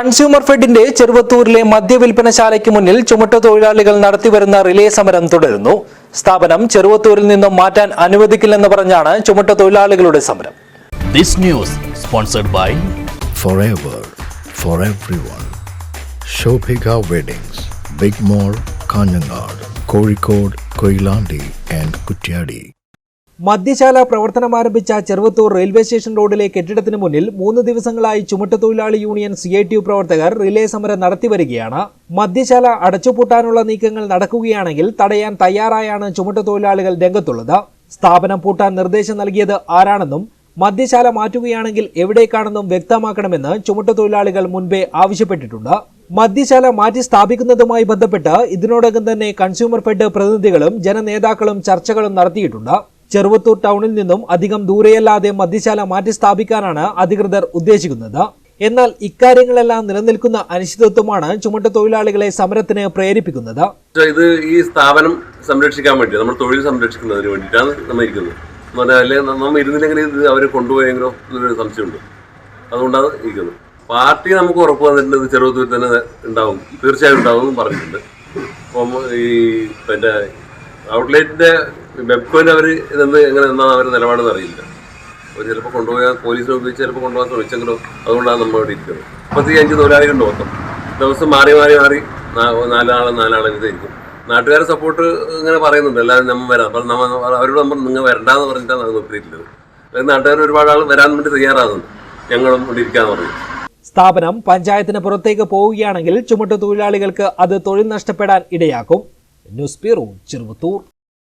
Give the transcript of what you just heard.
Consumer ഫെഡിന്റെ ചെറുവത്തൂരിലെ മദ്യവിൽപ്പനശാലയ്ക്ക് മുന്നിൽ ചുമട്ട തൊഴിലാളികൾ നടത്തിവരുന്ന റിലേ സമരം തുടരുന്നു സ്ഥാപനം ചെറുവത്തൂരിൽ നിന്നും മാറ്റാൻ അനുവദിക്കില്ലെന്ന് പറഞ്ഞാണ് ചുമട്ടു തൊഴിലാളികളുടെ സമരം This news sponsored by forever for everyone. Shobhika Weddings, Big Mall, Kanyanad, Kozhikode, Koilandi and Kutyadi. മദ്യശാല പ്രവർത്തനം ആരംഭിച്ച ചെറുവത്തൂർ റെയിൽവേ സ്റ്റേഷൻ റോഡിലെ കെട്ടിടത്തിന് മുന്നിൽ മൂന്ന് ദിവസങ്ങളായി ചുമട്ടുതൊഴിലാളി union C I T U പ്രവർത്തകർ റിലേ സമരം നടത്തിവരികയാണ് മദ്യശാല അടച്ചുപൂട്ടാനുള്ള നീക്കങ്ങൾ നടക്കുകയാണെങ്കിൽ തടയാൻ തയ്യാറായാണ് ചുമട്ടുതൊഴിലാളികൾ രംഗത്തുള്ളത്. സ്ഥാപനം പൂട്ടാൻ നിർദ്ദേശം നൽകിയത് ആരാണെന്നും മദ്യശാല മാറ്റുകയാണെങ്കിൽ എവിടേക്കാണെന്നും വ്യക്തമാക്കണമെന്ന് ചുമട്ടുതൊഴിലാളികൾ മുൻപേ ആവശ്യപ്പെട്ടിട്ടുണ്ട്. മദ്യശാല മാറ്റി സ്ഥാപിക്കുന്നതുമായി ബന്ധപ്പെട്ട് ഇതിനോടകം തന്നെ കൺസ്യൂമർ ഫെഡ് പ്രതിനിധികളും ജനനേതാക്കളും ചർച്ചകളും നടത്തിയിട്ടുണ്ട്. ചെറുവത്തൂർ ടൗണിൽ നിന്നും അധികം ദൂരെയല്ലാതെ മദ്യശാല മാറ്റി സ്ഥാപിക്കാനാണ് അധികൃതർ ഉദ്ദേശിക്കുന്നത്. എന്നാൽ ഇക്കാര്യങ്ങളെല്ലാം നിലനിൽക്കുന്ന അനിശ്ചിതത്വമാണ് ചുമട്ട് തൊഴിലാളികളെ സമരത്തിന് പ്രേരിപ്പിക്കുന്നത്. ഇത് ഈ സ്ഥാപനം സംരക്ഷിക്കാൻ വേണ്ടി നമ്മൾ തൊഴിൽ സംരക്ഷിക്കുന്നതിന് വേണ്ടിയിട്ടാണ് നമ്മൾ ഇരിക്കുന്നത്. നമ്മൾ ഇരുന്നില്ലെങ്കിൽ ഇത് അവർ കൊണ്ടുപോയെങ്കിലോ എന്നൊരു സംശയമുണ്ട്. അതുകൊണ്ടാണ് ഇരിക്കുന്നത്. പാർട്ടി നമുക്ക് ഉറപ്പ് തന്നിട്ടുണ്ട് ചെറുപ്പത്തിൽ തന്നെ ഉണ്ടാവും. തീർച്ചയായും ഉണ്ടാവും പറഞ്ഞിട്ടുണ്ട്. അപ്പം ഈ പിന്നെ ഔട്ട്ലെറ്റിന്റെ വെബ്കോയിൽ അവർ ഇതെന്ത് എങ്ങനെ എന്നാണ് അവർ നിലപാടെന്ന് അറിയില്ല. അവർ ചിലപ്പോൾ കൊണ്ടുപോയാൽ പോലീസിനെ ഉപയോഗിച്ച് ചിലപ്പോൾ കൊണ്ടുപോകാൻ ശ്രമിച്ചെങ്കിലും അതുകൊണ്ടാണ് നമ്മൾ ഇവിടെ ഇരിക്കുന്നത്. മുപ്പത്തി അഞ്ച് തൊഴിലാളികളുണ്ട് മൊത്തം. ദിവസം മാറി മാറി മാറി നാലാളും നാലാളെ ഇതായിരിക്കും. നാട്ടുകാരെ സപ്പോർട്ട് ഇങ്ങനെ പറയുന്നുണ്ട്. എല്ലാവരും നമ്മൾ വരാം. അപ്പം നമ്മൾ അവരോട് നമ്മൾ നിങ്ങൾ വരണ്ടാന്ന് പറഞ്ഞിട്ടാണ് അത് നിർത്തിയിട്ടുള്ളത് നാട്ടുകാർ ഒരുപാട് ആൾ വരാൻ വേണ്ടി തയ്യാറാകുന്നുണ്ട്. ഞങ്ങളും ഇവിടെ ഇരിക്കാന്ന് പറഞ്ഞു സ്ഥാപനം പഞ്ചായത്തിന് പുറത്തേക്ക് പോവുകയാണെങ്കിൽ ചുമട്ടു തൊഴിലാളികൾക്ക് അത് തൊഴിൽ നഷ്ടപ്പെടാൻ ഇടയാക്കും. News bureau Cheruvathur.